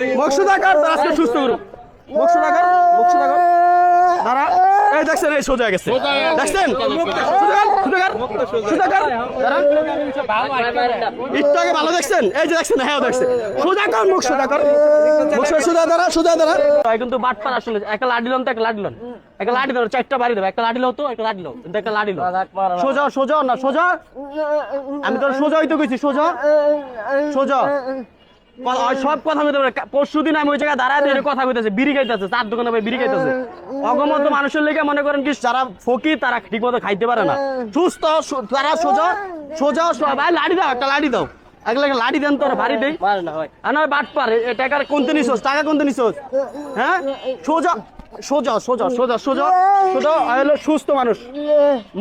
আজকে সুস্থ দাঁড়া। এই দেখছেন এই সোজা গেছে। দেখছেন? একটু ভালো দেখছেন? এই যে দেখছেন হ্যাঁ দেখছেন। সোজা কর মুখ সোজা কর মুখ সোজা সুদা দাঁড়া। সুদা দাঁড়া কিন্তু বাটপার আসলে একটা লাডি লন তো একটা লাডি লন। একটা লাডি ধরো চারটা বাড়ি দেবো। একটা লাডি লো তো একটা লাডি লো কিন্তু একটা লাডি লো সোজা সোজা না সোজা? আমি তোর সোজা হইতে কইছি সোজা? সোজা। সব কথা বলতে পারে। পরশু দিন আমি ওই জায়গায় দাঁড়ায় কথা কইতেছে বিড়ি খাইতেছে চার দোকানে ভাই বিড়ি খাইতেছে। অগমত মানুষের লেগে মনে করেন কি যারা ফকির তারা ঠিক মতো খাইতে পারে না। সুস্থ তারা সোজা সোজা ভাই লাড়ি দাও একটা লাড়ি দাও। একলা লাড়ি দেন তোর ভারী দেই। নয় বাট পার। টাকার কোনতে নিছোস? টাকা কোনতে নিছোস? হ্যাঁ? সোজা সোজা সোজা সোজা সোজা সোজা হলো সুস্থ মানুষ।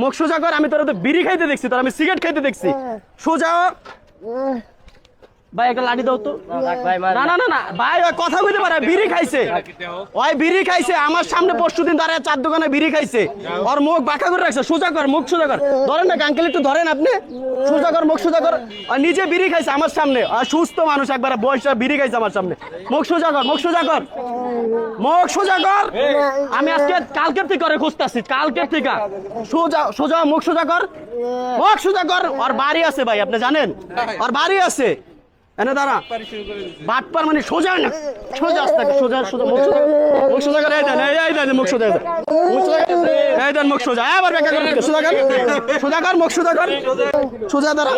মুখ সোজা কর আমি তোর তো বিড়ি খাইতে দেখছি তোর আমি সিগারেট খাইতে দেখছি। সোজা। ভাই একটা লাঠি দাও তো। না না না না ভাই ওই কথা পারে বিড়ি খাইছে। ওই বিড়ি খাইছে আমার সামনে পরশু দিন দাঁড়ায় চার দোকানে বিড়ি খাইছে। ওর মুখ বাঁকা করে রাখছে সোজা কর মুখ সোজা কর। ধরেন না আঙ্কেল একটু ধরেন আপনি। সোজা কর মুখ সোজা কর। আর নিজে বিড়ি খাইছে আমার সামনে। আর সুস্থ মানুষ একবারে বয়সটা বিড়ি খাইছে আমার সামনে। মুখ সোজা কর মুখ সোজা কর। মুখ সোজা কর। আমি আজকে কালকের থেকে করে খুঁজতেছি কালকের থেকে। সোজা সোজা মুখ সোজা কর। মুখ সোজা কর। ওর বাড়ি আছে ভাই আপনি জানেন? ওর বাড়ি আছে। এনে দাঁড়া। বাটপার মানে সোজা না? সোজা আসতে সোজা সোজা মুখ সোজা। মুখ সোজা করে এই দেন এই দেন মুখ সোজা মুখ সোজা এই দেন মুখ সোজা। আবার বেকা করে সোজা কর। সোজা কর মুখ সোজা কর। সোজা দাঁড়া।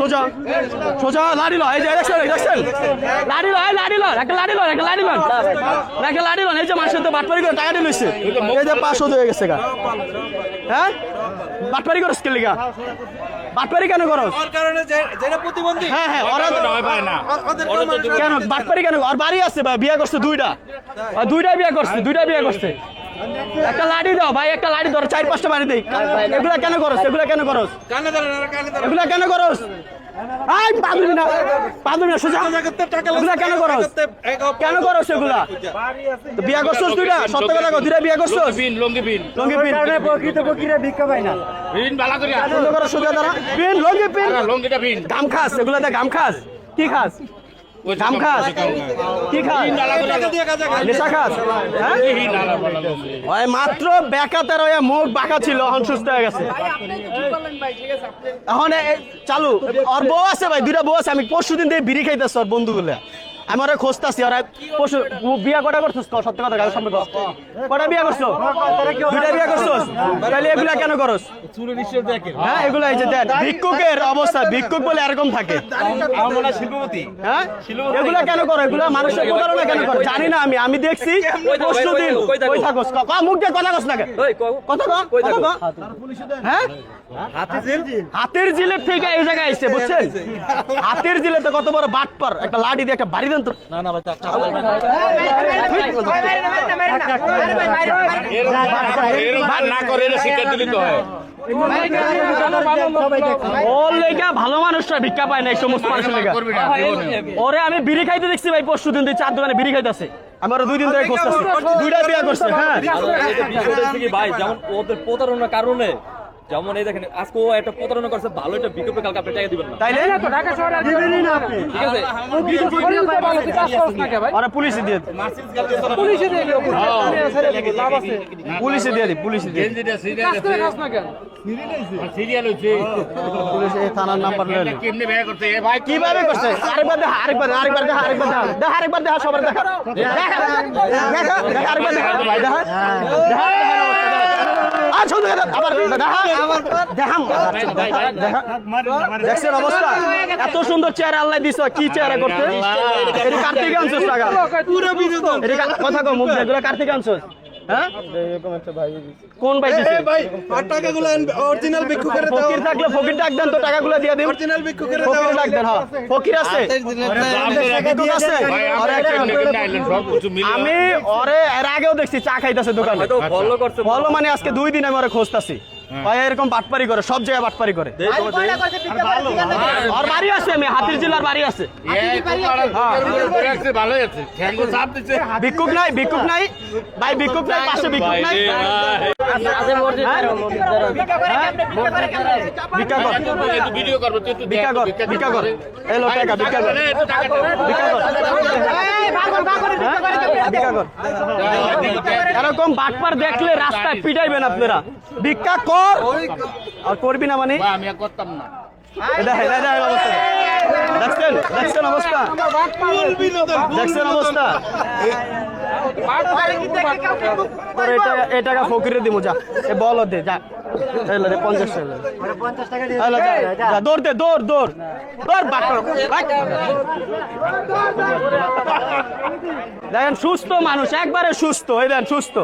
সোজা সোজা। লাড়ি লো। এই যে দেখছেন দেখছেন? লাড়ি লো এই লাড়ি লো একটা লাড়ি লো একটা লাড়ি লো। একটা লাড়ি লো। এই যে মানুষের তো বাটপারি করে টাকা দিয়ে লইছে। এই যে পাঁচশো হয়ে গেছে গা। হ্যাঁ? বাটপারি করস কে লিগা। বাটপারি কেন করো? ওর কারণে যে- যেটা প্রতিবন্ধী। হ্যাঁ হ্যাঁ ওরা তো- ও- ওদের কোনো বাটপারি কেন? আর বাড়ি আছে ভাই বিয়ে করছে দুইটা। আর দুইটা বিয়ে করছে দুইটা বিয়ে করছে। একটা লাড়ি দাও ভাই একটা লাড়ি ধরো চার পাঁচটা বাড়ি দেই। এগুলা কেন করো এগুলা কেন করস? কানে ধরেন, ওরা কানে ধরেন। এগুলা কেন করস? আই পাদুবি না। পাদুবি না সোজা। সোজা টাকা কেন করস কেন করস এগুলা বিয়া করছস দুইটা? সত্য কথা কও দুইটা বিয়া করছস বিন লঙ্গি বিন। লঙ্গি পিন বিন বালা করিয়া। সুন্দর করে সোজা দ্বারা বিন লঙ্গি বিন। লঙ্গিটা বিন। গাম খাস এগুলাতে গাম খাস। কি খাস? ওই খাস? কি খাস। নেশা হ্যাঁ? মাত্র বেকাতের ওই মুখ বাঁকা ছিল এখন সুস্থ হয়ে গেছে। এখন চালু। আর বউ আছে ভাই দুইটা বউ আছে। আমি পরশু দিন দিয়ে বিড়ি খাইতেছি আর বন্ধুগুলো। আমি ওরা খোঁজতাছি ওরা পরশু ও বিয়া কটা করছিস ক, সত্য কথা গাল সামনে কর। কটা বিয়া করছ? দুইটা বিয়া করছোস? তাহলে এগুলা কেন করস? হ্যাঁ এগুলা এই যে দেন ভিক্ষুকের অবস্থা ভিক্ষুক বলে এরকম থাকে। হ্যাঁ? এগুলা কেন করো? এগুলা মানুষের প্রতারণা কেন করো? জানি না আমি আমি দেখছি পরশু দিন কই থাকোস? ক- মুখ দিয়ে কথা কস না? কথা ক কথা ক হ্যাঁ? হাতের জিলের থেকে এই জায়গায় এসছে বুঝছেন? হাতের জিলে তো কত বড় বাটপার একটা লাঠি দিয়ে একটা বাড়ি দেন তো না করে শিক্ষা দিলি তো হয় ওর লেগা ভালো মানুষরা ভিক্ষা পায় না এই সমস্ত মানুষের লেগা ওরে আমি বিড়ি খাইতে দেখছি ভাই পরশু দিন চার দোকানে বিড়ি খাইতেছে আমার দুই দিন ধরে দুইটা বিয়া করছে হ্যাঁ ভাই যেমন ওদের প্রতারণার কারণে যেমন এই দেখেন আজকে ও একটা প্রতারণা করছে ভালো একটা বিকল্প কালকে আপনি টাকা দিবেন না। তাইলে? ঠিক আছে? ওরা পুলিশে দিয়ে দিই। পুলিশে দিয়ে দিই পুলিশে দিয়ে দিই। গেঞ্জিটা সিরিয়াল সিরিয়াল হচ্ছে পুলিশ এই থানার নাম্বার লয়ে কেমনে ব্যয় করতে এ ভাই কীভাবে করছে? আরেকবার দেখা আরেকবার আরেকবার দেখা আরেকবার দেখা। দেখা আরেকবার দেখা সবার দেখা। দেখা দেখা দেখা আরেকবার দেখা দেখা দেখা। আর শুধু আবার দেখা আবার দেখা দেখা দেখছেন অবস্থা? এত সুন্দর চেয়ার আল্লাহ দিছ কি চেয়ারে করতে কার্তিক আনছস টাকা কথা কম মুখ এগুলো কার্তিক আনছস হ্যাঁ? কোন ভাই দিছে? ভাই, আর টাকাগুলো আনবে, original ভিক্ষুকের দাও। ফকির থাকলে ফকির ডাক দেন তো টাকাগুলো দিয়ে দিন। দাও। ফকির ডাক দেন হ্যাঁ। ফকির আছে। আমি ওরে এর আগেও দেখছি চা খাইতেছে দোকানে। ফলো মানে আজকে দুই দিন আমি ওরে খুঁজতাছি। ভাই এরকম বাটপারি করে সব জায়গায় বাটপারি করে। আর বাড়ি আছে আমি হাতির জেলার বাড়ি আছে। ভিক্ষুক নাই ভিক্ষুক নাই। ভাই ভিক্ষুক নাই পাশে ভিক্ষুক নাই। ভিক্ষা কর এরকম বাটপার দেখলে রাস্তায় পিটাইবেন আপনারা। ভিক্ষা কর। আর করবি না মানে? আমি করতাম না। দেখছেন? দেখছেন অবস্থা? দেখছেন অবস্থা? তোর যা। এ বল দে, যা। দৌড় দে, দৌড় সুস্থ মানুষ, একবারে সুস্থ। এই দেন, সুস্থ।